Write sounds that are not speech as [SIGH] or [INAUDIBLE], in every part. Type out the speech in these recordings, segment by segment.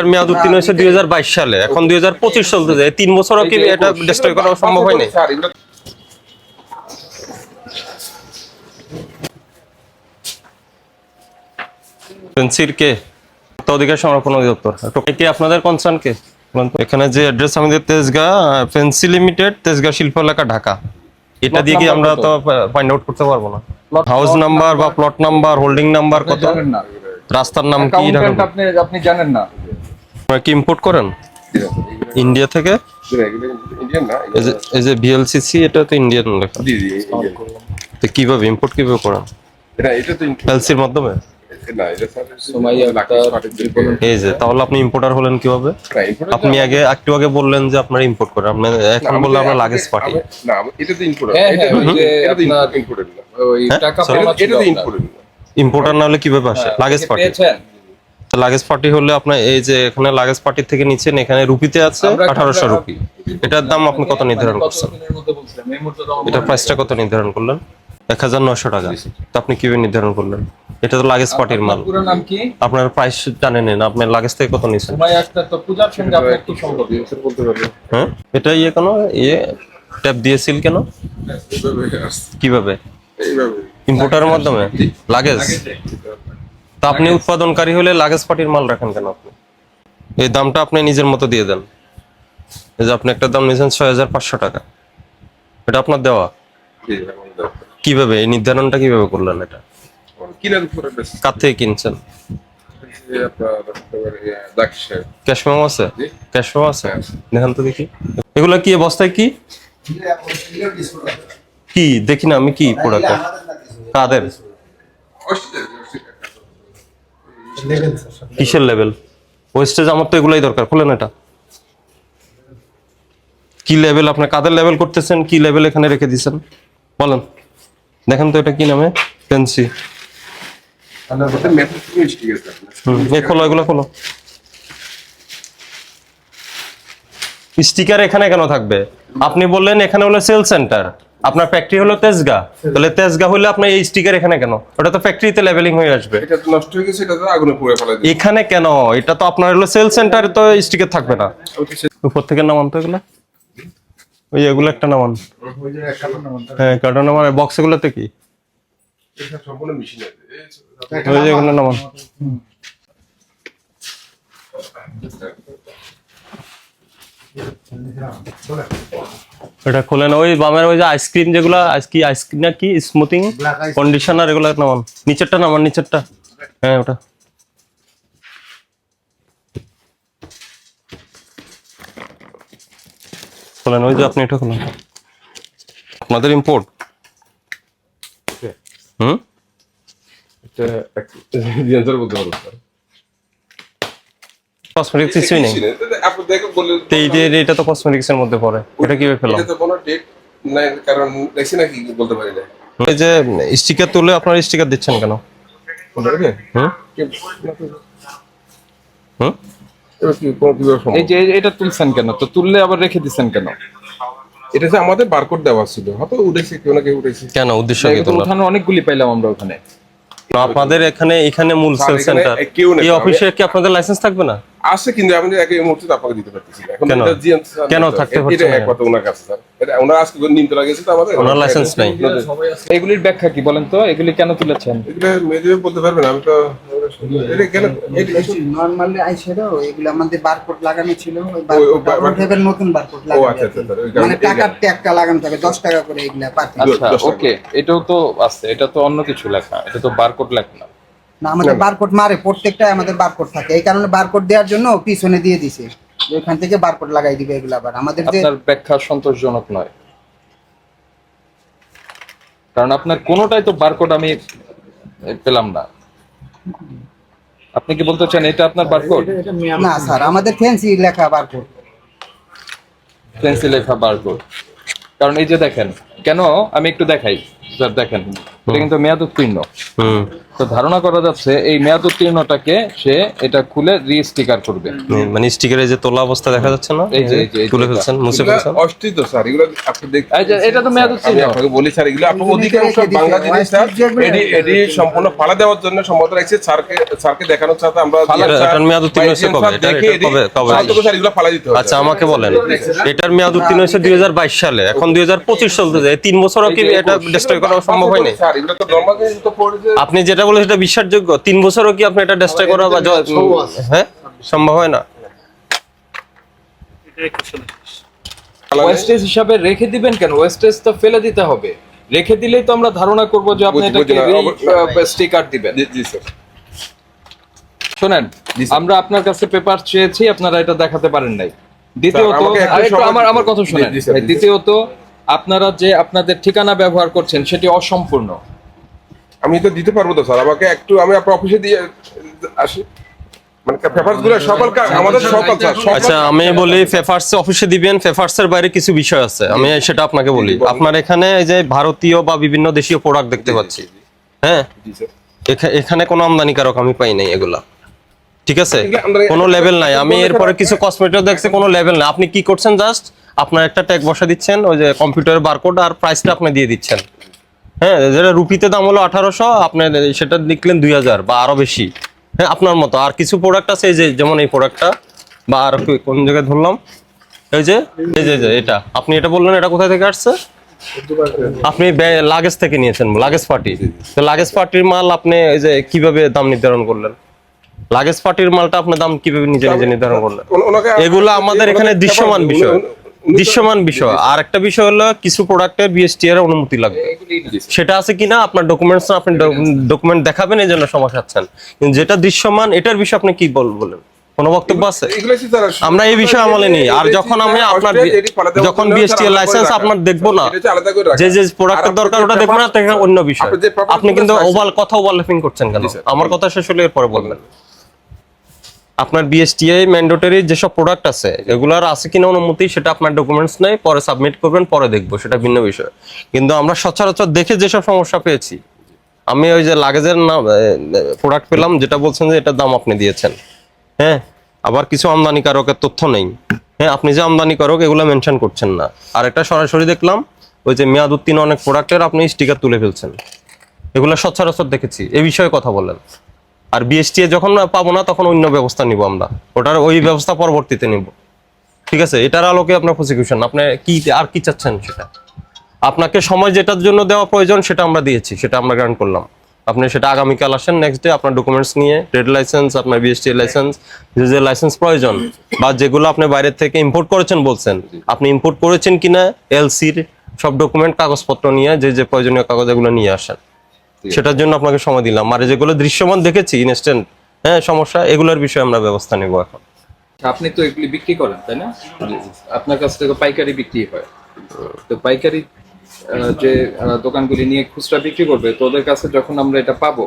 এর মেয়াদ উত্তীর্ণ হয়েছে দুই হাজার বাইশ সালে। এখন দুই হাজার পঁচিশ তিন বছরও কি এটা ডিস্ট্রয় করা সম্ভব হয়নি? স্যার কে? ভোক্তা অধিকার সংরক্ষণ অধিদপ্তর। একটু আপনাদের কনসার্ন কে? এখানে যে অ্যাড্রেস আমাদের তেজগা পেন্সি লিমিটেড তেজগা শিল্প এলাকা ঢাকা। এটা দিয়ে কি আমরা তো ফাইন্ড আউট করতে পারব না? হাউস নাম্বার বা প্লট নাম্বার হোল্ডিং নাম্বার কত? রাস্তার নাম কি আপনি জানেন না। আপনারা কি ইম্পোর্ট করেন? ইন্ডিয়া থেকে? এই যে- বিএলসিসি এটা তো ইন্ডিয়ান লেখা। তো কীভাবে ইম্পোর্ট কীভাবে করেন? এটা এটা তো ইন্ডিয়ান এলসির মাধ্যমে? না এটা স্যার সুমাইয়া আক্তার, এই যে তাহলে আপনি ইম্পোর্টার হলেন কীভাবে? না আপনি আগে একটু আগে বললেন যে আপনারা ইম্পোর্ট করেন। আপনি এখন বললেন আমরা লাগেজ পার্টি না এটা তো ইম্পোর্ট হ্যাঁ, হ্যাঁ, ওই যে এটা তো আপনার- না ওই টাকা এটা তো আপনার। ইম্পোর্টার না হলে কীভাবে আসে? হ্যাঁ, লাগেজ পার্টি? লাগেজ পার্টি হলে আপনার এই যে এখানে লাগেজ পার্টির থেকে নিচেন এখানে রুপিতে আছে আঠারোশো রুপি। এটার দাম আপনি কত নির্ধারণ করছেন? এটা প্রাইসটা কত নির্ধারণ করলেন? এক হাজার নয়শো টাকা। তো আপনি কীভাবে নির্ধারণ করলেন? এটা তো লাগেজ পার্টির মাল। আপনার পুরো নাম কি? আপনার প্রাইস জানেন না আপনার লাগেজ থেকে কত পারবে হ্যাঁ? এটা ইয়ে কেন? ইয়ে ট্যাপ দিয়েছিল কেন? কীভাবে? এইভাবে। ইম্পোর্টারের মাধ্যমে? লাগেজ তা আপনি উৎপাদনকারী হলে লাগেজ পার্টির মাল রাখেন কেন আপনি? এই দামটা আপনি নিজের মতো দিয়ে দেন। এই যে আপনি একটা দাম নিয়েছেন ছয় হাজার পাঁচশো টাকা। এটা আপনার দেওয়া? জি কীভাবে? এই নির্ধারণটা কীভাবে করলেন এটা? কিনার উপরে বেশ? কার থেকে কিনছেন? এই আপনার একেবারে, জাকির সাহেব ক্যাশ মেমো আছে? জি। ক্যাশ মেমো আছে। দেখান তো দেখি। এগুলো কি বস্তায় কি? কি? দেখি না আমি কি প্রোডাক্ট কাদের? কিসের লেভেল ওয়েস্টেজ আমার তো এগুলাই দরকার খুলেন এটা। কি লেভেল আপনি কাদের লেভেল করতেছেন কি লেভেল এখানে রেখে দিছেন বলেন। দেখেন তো এটা কি নামে? পেন্সি আপনার। খোলো এগুলো খোলো। স্টিকার এখানে কেন থাকবে? আপনি বললেন এখানে হলো সেল সেন্টার আপনার ফ্যাক্টরি হলো তেজগা। তাহলে তেজগা হলে আপনার এই স্টিকার এখানে কেন? ওটা তো ফ্যাক্টরিতে লেভেলিং হয়ে আসবে। এটা তো নষ্ট হয়ে গেছে এটা তো আগুনে পুড়ে ফেলা এখানে কেন? এটা তো আপনার হলো সেল সেন্টারে তো স্টিকার থাকবে না। উপর থেকে নামান তো এগুলো। ওই এগুলো একটা নামান। হ্যাঁ কার্টন নামান। বক্স এগুলোতে কি? সম্পূর্ণ মেশিন আছে ওই যে এগুলো নামান। এটা খোলেন ওই বামের ওই যে আইসক্রিম যেগুলো কি আইসক্রিম না কি স্মুথিং কন্ডিশনার এগুলো নামান। নিচেরটা নামান নিচেরটা। হ্যাঁ ওটা। খোলেন ওই যে আপনি এটা খোলেন। আপনাদের ইম্পোর্ট হুম? এটা [LAUGHS] অ্যান্সার বলতে পারব স্যার কসমেটিক্স কিছুই নেই। আপনি দেখো বললেন তো এটা তো কসমেটিক্স এর মধ্যে পড়ে। এটা কীভাবে পেলাম? এটা তো কোনো ডেট নাই কারণ দেখছি না কি বলতে পারি না এই যে স্টিকার তুলে আপনারা স্টিকার দিচ্ছেন কেন? হুম? হুম? এই যে এটা তুলছেন কেন? তো তুললে আবার রেখে দিচ্ছেন কেন? এটা যে আমাদের বারকোড দেওয়া ছিল। হয়তো উঠেছে কেউ না কেউ উঠেছে। কেন? উদ্দেশ্য কি অনেকগুলি পাইলাম আমরা ওখানে। আপনাদের এখানে এখানে মূল সেল সেন্টার এই অফিসে কি আপনাদের লাইসেন্স থাকবে না? আছে কিন্তু আমি যে একই মুহূর্তে আপনাকে দিতে পারতেছি এখন কেন? এটা কেন থাকতে হচ্ছে এটা পারছে না? একমাত্র ওনার কাছে স্যার। এটা ওনার আজকে নিমতে লাগিয়েছে তো আমাদের? ওনার লাইসেন্স নাই। এগুলির ব্যাখ্যা কি বলেন তো? এগুলি কেন তুলেছেন? এগুলো মেজে বলতে পারবেন আমি তো নর্মালি এগুলো আমাদের বারকোড লাগানো ছিল ওই ওই- ওই বার- বারকোড নতুন বারকোড লাগানো আচ্ছা আচ্ছা কারণে মানে টাকার। ট্যাগটা লাগানো থাকে দশ টাকা করে এগুলা আচ্ছা ওকে এটাও তো আছে এটা তো অন্য কিছু লেখা এটা তো বারকোড লেখা না। না আমাদের বারকোড মারে প্রত্যেকটাই আমাদের বারকোড থাকে। এই কারণে বারকোড দেওয়ার জন্য পিছনে দিয়ে দিছে। যে ওখান থেকে বারকোড লাগাই দিবে এগুলো আবার। আমাদের যে আপনার ব্যাখ্যা সন্তোষজনক নয়। কারণ আপনার কোনোটাই তো বারকোড আমি পেলাম না। আপনি কি বলতে চান এটা আপনার বারকোড না স্যার আমাদের ফ্যান্সি লেখা বারকোড ফ্যান্সি লেখা বারকোড কারণ এই যে দেখেন কেন? আমি একটু দেখাই। স্যার দেখেন। এটা কিন্তু মেয়াদ উত্তীর্ণ। তো ধারণা করা যাচ্ছে এই মেয়াদ উত্তীর্ণটাকে সে এটা খুলে রিস্টিকার করবে। মানে স্টিকারে যে তোলা অবস্থা দেখা যাচ্ছে না? এই যে, তুলে ফেলছেন মুছে ফেলছেন? অস্থিত স্যার এগুলো আপনি দেখ এই যে, এটা তো মেয়াদ আমি উত্তীর্ণ আপনাকে বলি স্যার এগুলো এগুলো অধিকাংশ বাংলা জিনিস স্যার যেগুলো এটি এটি সম্পূর্ণ ফালা দেওয়ার জন্য সম্মত রাখছে স্যারকে স্যারকে দেখানোর সাথে আমরা ফালা- এটার মেয়াদ উত্তীর্ণ হয়েছে কবে? এটা- কবে- কবে? স্যার এগুলো ফালা দিতে হবে। আচ্ছা আমাকে বলেন। এটার মেয়াদ উত্তীর্ণ হয়েছে দুই হাজার বাইশ সালে। এখন দুই চলতে যায় তিন বছরও কি এটা ডিস্ট্রয় করা সম্ভব হয়নি? স্যার এগুলো তো নরমাল জিনিস তো পড়েছে আপনি যেটা বলেন সেটা বিশ্বাসযোগ্য। তিন বছরও কি আপনি এটা ডিস্ট্রয় করা বা হ্যাঁ? সম্ভব হয় না? ওয়েস্টেজ হিসাবে রেখে দিবেন কেন? ওয়েস্টেজ তো ফেলে দিতে হবে। রেখে দিলেই তো আমরা ধারণা করব যে আপনি এটাকে স্টিকার দিবেন। জি জি স্যার শোনেন আমরা আপনার কাছে পেপার চেয়েছি আপনারা এটা দেখাতে পারেন নাই। দ্বিতীয়ত আমার আমার কথা শুনেন। দ্বিতীয়ত আপনারা যে আপনাদের ঠিকানা ব্যবহার করছেন সেটি অসম্পূর্ণ। আমি তো দিতে পারব তো স্যার। আমাকে একটু আমি আপনার অফিসে দিয়ে আসি। মানে স্যার সকল- আচ্ছা আমি বলি ফেফার্স অফিসে দিবেন ফেফার্স এর বাইরে কিছু বিষয় আছে। আমি সেটা আপনাকে বলি। আপনার এখানে এই যে ভারতীয় বা বিভিন্ন দেশীয় প্রোডাক্ট দেখতে পাচ্ছি। হ্যাঁ? জি, এখানে কোনো আমদানিকারক আমি পাই নাই এগুলা। ঠিক আছে? কোনো লেভেল নাই। আমি এরপরে কিছু কসমেটিক দেখছি কোনো লেভেল নাই। আপনি কি করছেন জাস্ট আপনার একটা ট্যাগ বসা দিচ্ছেন ওই যে কম্পিউটারের বারকোড আর প্রাইসটা আপনি দিয়ে দিচ্ছেন। হ্যাঁ যেটা রুপিতে দাম হলো আঠারোশো আপনি সেটা লিখলেন দুই হাজার বা আরও বেশি। হ্যাঁ আপনার মতো। আর কিছু প্রোডাক্ট আছে এই যে যেমন এই প্রোডাক্টটা বা আর কোন জায়গায় ধরলাম? এই যে এই যে এটা। আপনি এটা বললেন এটা কোথা থেকে আসছে? আপনি লাগেজ থেকে নিয়েছেন লাগেজ পার্টি তো লাগেজ পার্টির মাল আপনি এই যে কীভাবে দাম নির্ধারণ করলেন? লাগেজ পার্টির মালটা আপনার দাম কীভাবে নিজে নিজে নির্ধারণ করলেন? এগুলো আমাদের এখানে দৃশ্যমান বিষয়। দৃশ্যমান বিষয়। আর একটা বিষয় হলো কিছু প্রোডাক্টের বিএসটি এর অনুমতি লাগবে। সেটা আছে কিনা আপনার ডকুমেন্টস আপনি ডকুমেন্ট দেখাবেন এই জন্য সমস্যা আছেন কিন্তু যেটা দৃশ্যমান এটার বিষয়ে আপনি কি বল বলেন? কোনো বক্তব্য আছে? আমরা এই বিষয়ে আমলে নিই। আর যখন আমি আপনার যখন বিএসটি লাইসেন্স আপনার দেখব না। যে যে প্রোডাক্টের দরকার ওটা দেখব না অন্য বিষয়। আপনি কিন্তু ওভাল কথা ওভারল্যাপিং করছেন কেন? আমার কথা শেষ হলে এরপরে বলবেন। আপনার বিএসটিআই ম্যান্ডেটরি যেসব প্রোডাক্ট আছে, এগুলার আছে কিনা অনুমতি সেটা আপনার ডকুমেন্টস নেই, পরে সাবমিট করবেন, পরে দেখব, সেটা ভিন্ন বিষয়। কিন্তু আমরা সচরাচর দেখে যেসব সমস্যা পেয়েছি, আমি ওই যে লাগেজের নাম প্রোডাক্ট পেলাম, যেটা বলছেন যে এটার দাম আপনি দিয়েছেন। হ্যাঁ আবার কিছু আমদানিকারকের তথ্য নেই। হ্যাঁ আপনি যে আমদানিকারক, এগুলো মেনশন করছেন না। আর একটা সরাসরি দেখলাম, ওই যে মেয়াদ উত্তীর্ণ অনেক প্রোডাক্টের আপনি স্টিকার তুলে ফেলছেন। এগুলো সচরাচর দেখেছি এই বিষয়ে কথা বলেন। আর বিএসটি যখন পাবো না, তখন অন্য ব্যবস্থা নিব আমরা। ওটার ওই ব্যবস্থা পরবর্তীতে নিব। ঠিক আছে? এটার আলোকে আপনার প্রসিকিউশন আপনি কি আর কি চাচ্ছেন সেটা? আপনাকে সময় যেটার জন্য দেওয়া প্রয়োজন, সেটা আমরা দিয়েছি, সেটা আমরা গ্রান্ট করলাম। আপনি সেটা আগামীকাল আসেন নেক্সট ডে আপনার ডকুমেন্টস নিয়ে ট্রেড লাইসেন্স আপনার বিএসটি লাইসেন্স যে লাইসেন্স প্রয়োজন, বা যেগুলো আপনি বাইরের থেকে ইম্পোর্ট করেছেন বলছেন, আপনি ইম্পোর্ট করেছেন কিনা এলসির সব ডকুমেন্ট কাগজপত্র নিয়ে, যে যে প্রয়োজনীয় কাগজ, এগুলো নিয়ে আসেন। সেটার জন্য আপনাকে সময় দিলাম। আর যেগুলো দৃশ্যমান দেখেছি ইনস্ট্যান্ট হ্যাঁ সমস্যা এগুলোর বিষয়ে আমরা ব্যবস্থা নেব এখন। আপনি তো এগুলি বিক্রি করেন তাই না? আপনার কাছ থেকে পাইকারি বিক্রি হয়। তো পাইকারি যে দোকানগুলি নিয়ে খুচরা বিক্রি করবে তো ওদের কাছে যখন আমরা এটা পাবো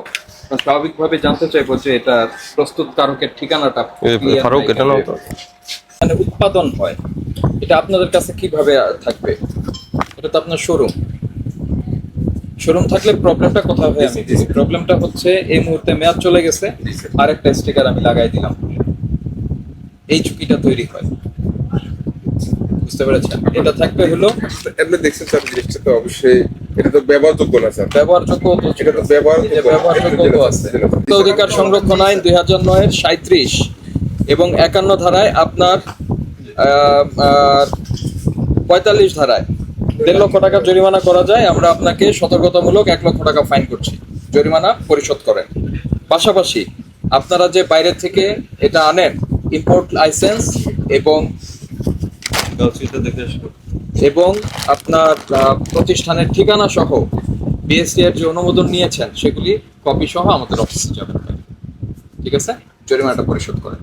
স্বাভাবিকভাবে জানতে চাইব যে এটা প্রস্তুতকারকের ঠিকানাটা এ, clear ফারুক নাই এটা নাও তো। মানে উৎপাদন হয় এটা আপনাদের কাছে কীভাবে থাকবে? এটা তো আপনার শোরুম শোরুম থাকলে প্রবলেমটা কোথায় হয় আমি প্রবলেমটা হচ্ছে এই মুহূর্তে মেয়াদ চলে গেছে আরেকটা স্টিকার আমি লাগাই দিলাম। এই ঝুঁকিটা তৈরি হয়। বুঝতে পেরেছেন? এটা থাকবে হলো এমনি দেখছেন স্যার জিনিসটা তো অবশ্যই এটা তো ব্যবহারযোগ্য না স্যার। ব্যবহারযোগ্য তো এটা তো ব্যবহার ব্যবহারযোগ্য আছে। অধিকার সংরক্ষণ আইন দুই হাজার নয়ের সাঁত্রিশ এবং একান্ন ধারায় আপনার পঁয়তাল্লিশ ধারায়। দেড় লক্ষ টাকা জরিমানা করা যায়, আমরা আপনাকে সতর্কতামূলক এক লক্ষ টাকা ফাইন করছি। জরিমানা পরিশোধ করেন। পাশাপাশি আপনারা যে বাইরে থেকে এটা আনেন ইম্পোর্ট লাইসেন্স এবং এবং আপনার প্রতিষ্ঠানের ঠিকানা সহ বিএসসি এর যে অনুমোদন নিয়েছেন, সেগুলি কপি সহ আমাদের অফিসে যাবেন। ঠিক আছে? জরিমানাটা পরিশোধ করেন।